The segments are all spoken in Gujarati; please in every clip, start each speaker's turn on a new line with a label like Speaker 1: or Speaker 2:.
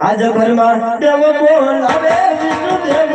Speaker 1: આજ ઘરમાં દેવ બોલાવે વિષ્ણુ દેવ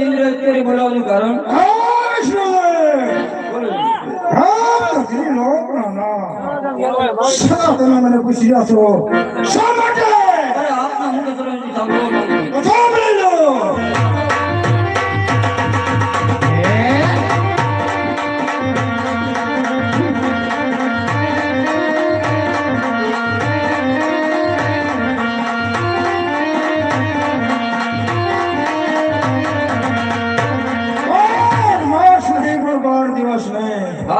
Speaker 2: અરે દેવરાજ ઇન્દ્ર અત્યારે બોલાવવાનું કારણ
Speaker 3: મને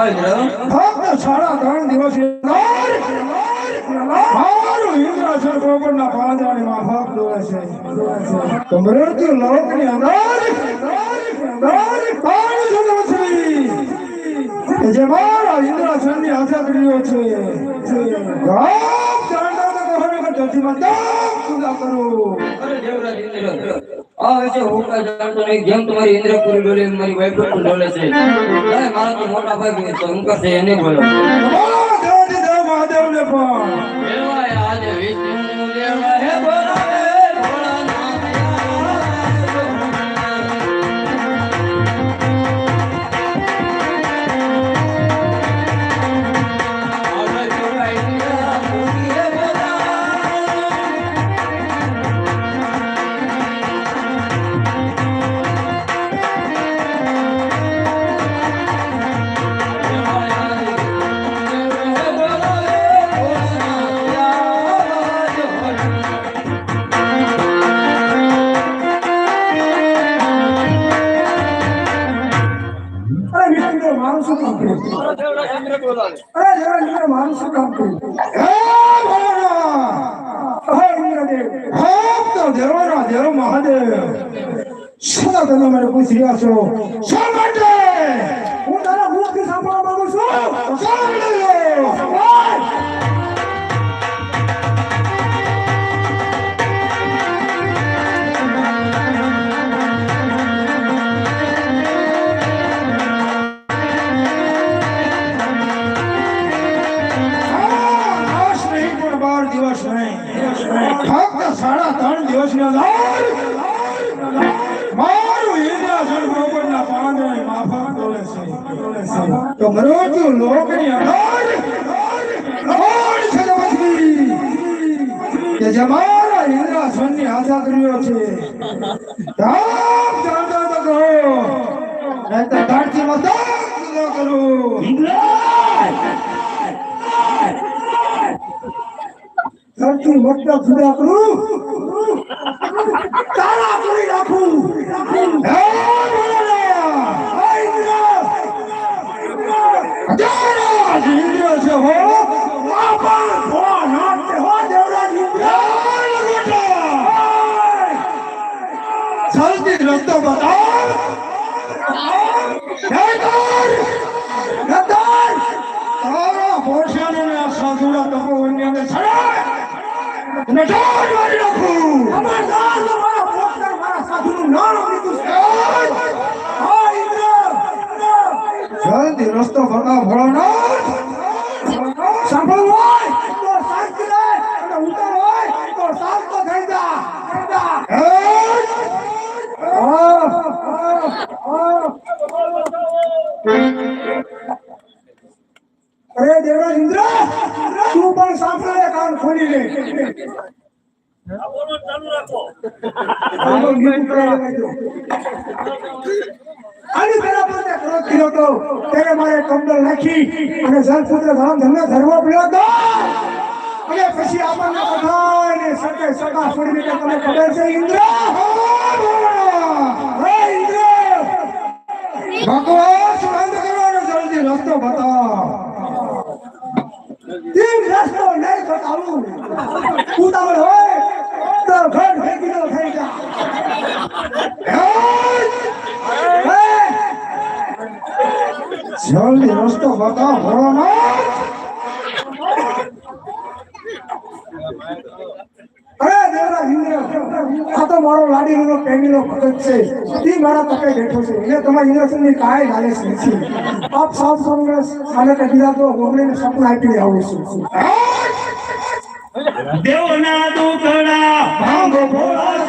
Speaker 3: ફક્ત સાડા ત્રણ દિવસ છે. મૃત્યુ છે? જે મારા ઇન્દ્રાસનની આચાર્યો છે. ગામ ચાંદા તો કહો કે ધરતીમાં કરો.
Speaker 2: અરે દેવરાજ ઇન્દ્ર આ વિશે હું કાંઈ જાણતો નહીં જેમ તમારી ઇન્દ્રપુરી ડોલે મારી પણ ડોલે છે. મારા તો મોટા ભાઈ તો હું કરશે એને બોલો
Speaker 3: મહાદેવ ને પણ. નહીં તો ધરતીમાં દામ પૂજા કરો ધરતી મોટા જુદા કરું તારા કરી નાખું હે ભોળાનાથ! હે ઇન્દ્ર! દેવરાજ ઇન્દ્ર છે હો બાપા ભોળાનાથ છે હો દેવરાજ ઇન્દ્ર! જલ્દી રસ્તો બતાવ નેતાર! નેતાર! તારા ભોળાને આ સાધુડા તપોવનની અંદર ચડાય! અને ઢોર મારી નાખું! જલ્દી રસ્તો બતાવ ભળો સાંભળ અરે પણ સાંભળે કાન ખોલી લે આની પોતે ક્રોધ કર્યો તો તેને મારે કમદર નાખી અને તો પછી આપણને બધાને સકે હે ઇન્દ્ર! ભગવાન બંધ કરવાનો રસ્તો બતાવ. તીન રસ્તો નહીં બતાવું ઉતાવળ હોય તો ઘર ભેગી ન થઈ જા. જલ્દી રસ્તો બતાવ ભરો અરે દેવરા ઇન્દ્ર આ તો મારો લાડીનો પ્રેમીનો ભગત છે. ઈ મારા તકે બેઠો છે. એને તમારી ઇન્દ્રસનની કાંઈ લાલચ નથી. આપ સાવ કોંગ્રેસ અને કહી દીધા તો ગોમડીને સપના આપી આવું છું.
Speaker 4: દેવના દુકડા ભાંગો ભોળા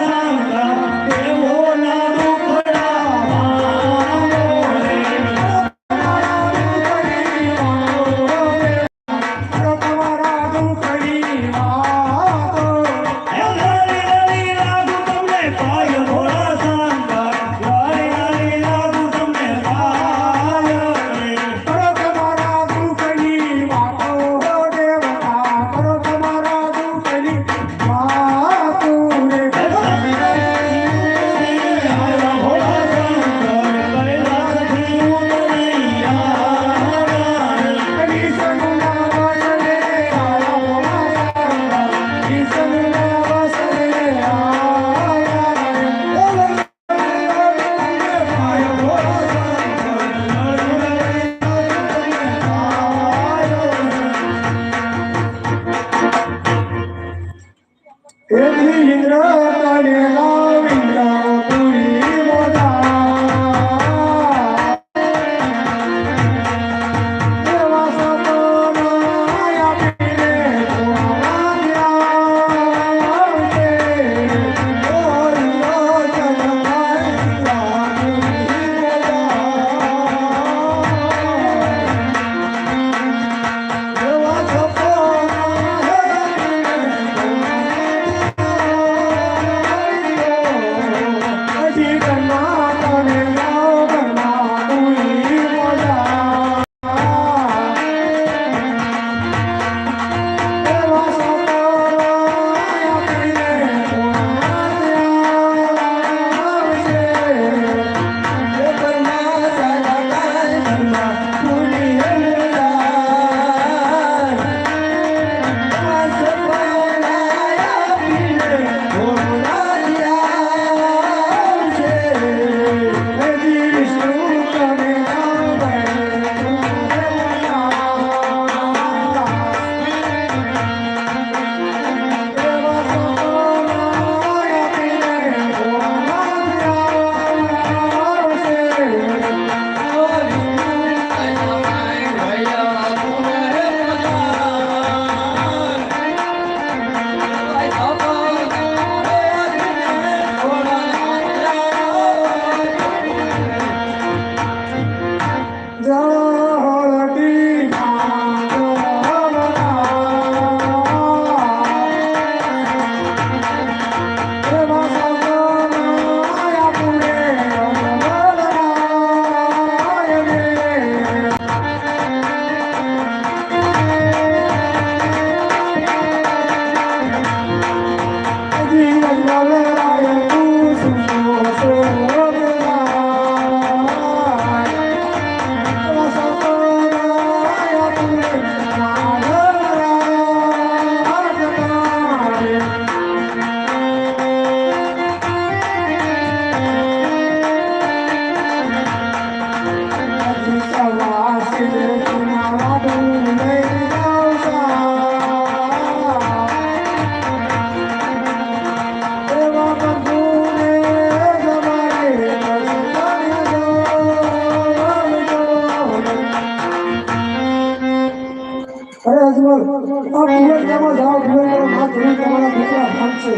Speaker 3: અરે અજમલ આ પુરંદામાં જાઓ? તમારા દીકરા ભાગશે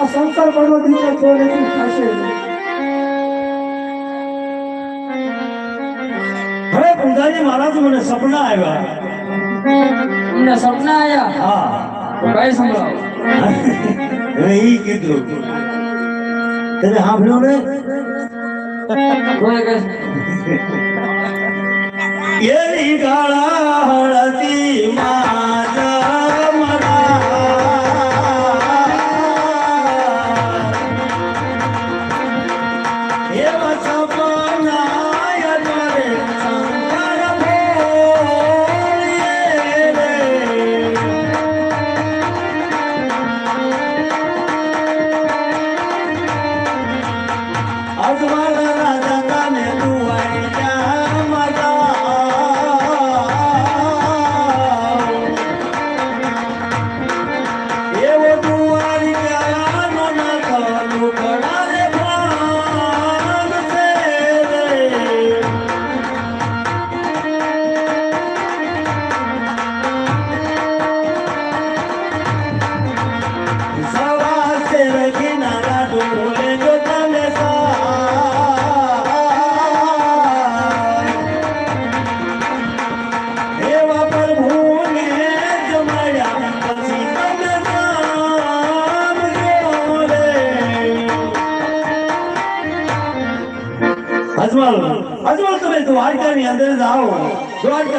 Speaker 3: આ સંસાર પરનો દીકરો છો નહીં થશે.
Speaker 4: હવે પ્રધાનજી મહારાજ મને સપના આવ્યા.
Speaker 2: તમને સપના આયા
Speaker 1: હા.
Speaker 2: કઈ સંભળાવો?
Speaker 1: હવે ઈ કીધું તને સાંભળ્યું ને?
Speaker 2: કોઈ કે
Speaker 1: એરી ગાળા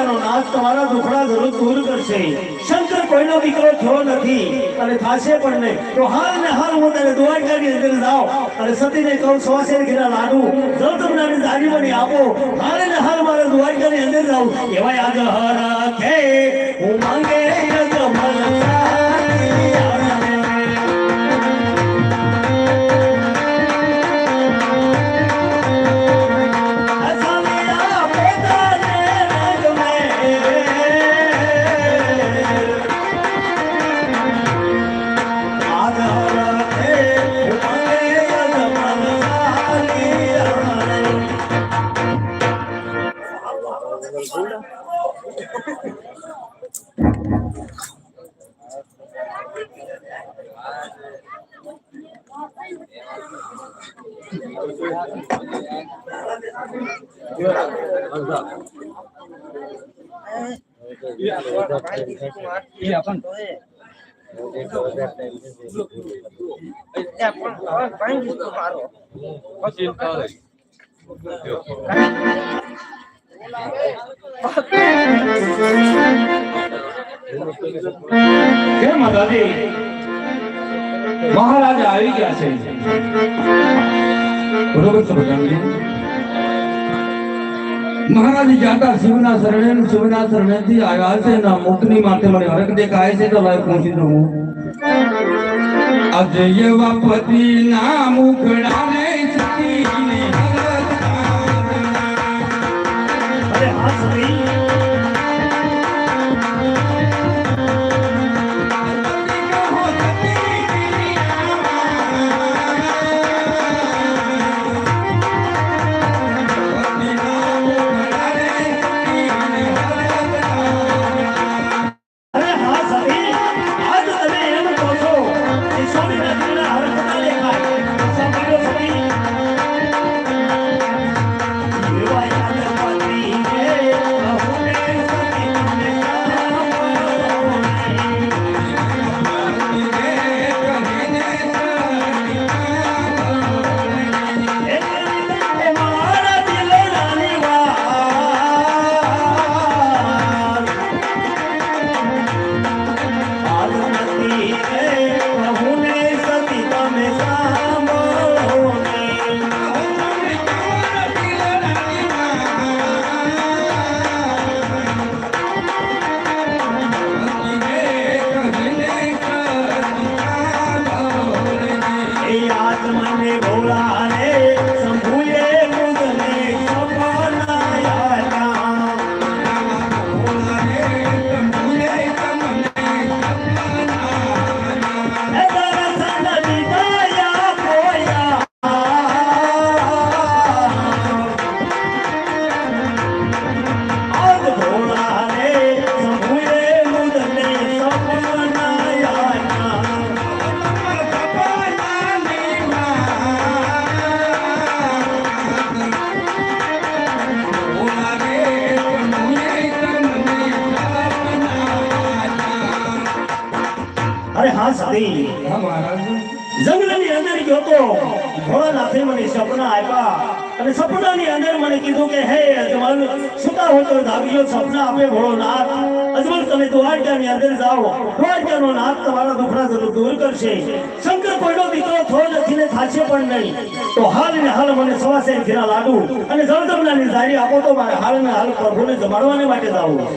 Speaker 1: દ્વારકાનો નાશ તમારા દુખડા જરૂર દૂર કરશે. શંકર કોઈનો દીકરો થયો નથી અને થાશે પણ નહીં. તો હાલ ને હાલ હું તને દ્વારકાની અંદર જાઓ અને સતીને કહું સવાસે ઘેરા લાડુ, જો તમને આવી જાગીમણી આપો, હાલ ને હાલ મારે દ્વારકાની અંદર જાઉં. એવાય આગળ હર કે હું માંગે
Speaker 3: કેમ દાદી મહારાજા આવી ગયા છે બરોબર છે બધાને?
Speaker 2: મહારાજ જાતા શિવના શરણે, શિવના શરણેથી આવ્યા છે ના મુક્તની માથે મને હરક દેખાય છે તો લાય પહોંચી દઉં અજય વાપતિ ના મુખડા ને સતીને હરક
Speaker 1: અરે હા અરે હા સતી હા
Speaker 5: મહારાજ
Speaker 1: જંગલની અંદર ગયો તો ભોળાનાથે મને સપના આપ્યા. અને સપનાની અંદર મને કીધું કે, હે અજમલ, સુતા આપે તમે અંદર જાઓ. દ્વારકાનો નાથ તમારા દુખડા દૂર કરશે. શંકર કોઈનો દીકરો થયો નથી ને થાશે પણ નહીં. તો હાલ ને હાલ મને સવાસે ઘેરા લાડુ અને જળજમનાની જારી આપો મારે હાલ હાલ પ્રભુને માટે જાવું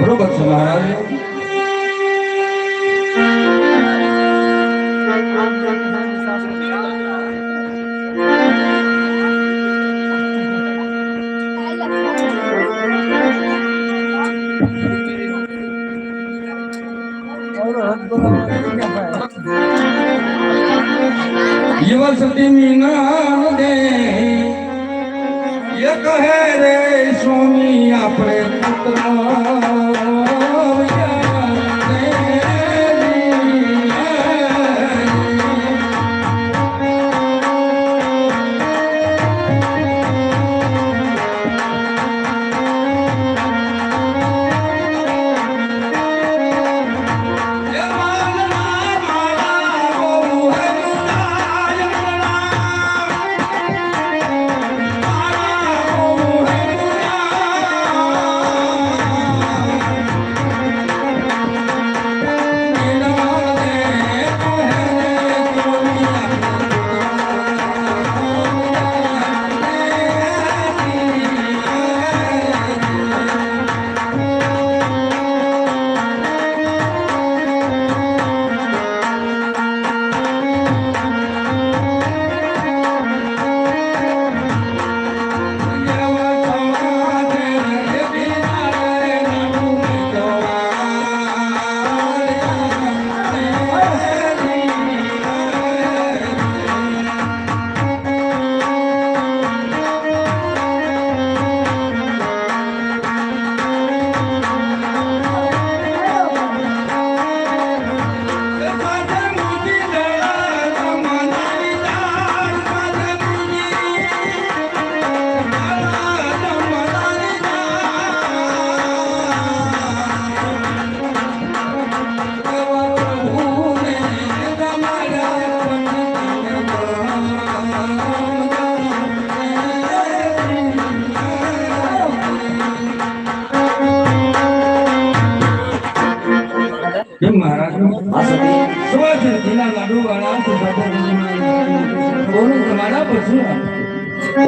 Speaker 5: બરોબર છે, મહારાજ. pandemi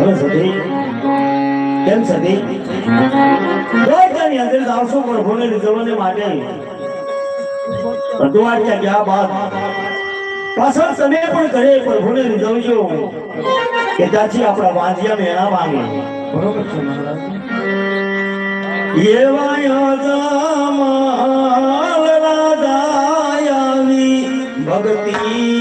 Speaker 5: બોલો
Speaker 1: સધી કેમ સધી દોડતાની અંદર આવશો પ્રભુને રીઝવવાને માટે અટવાડ્યા ગયા બાદ? પાછળ તમે પણ ઘરે પ્રભુને રીઝવજો. કે ત્યાંથી આપણા વાંજિયા મેળા માંગે.
Speaker 5: બરોબર છે, મહારાજ?
Speaker 1: એવા યાદા માલ રાજા આવી ભક્તિ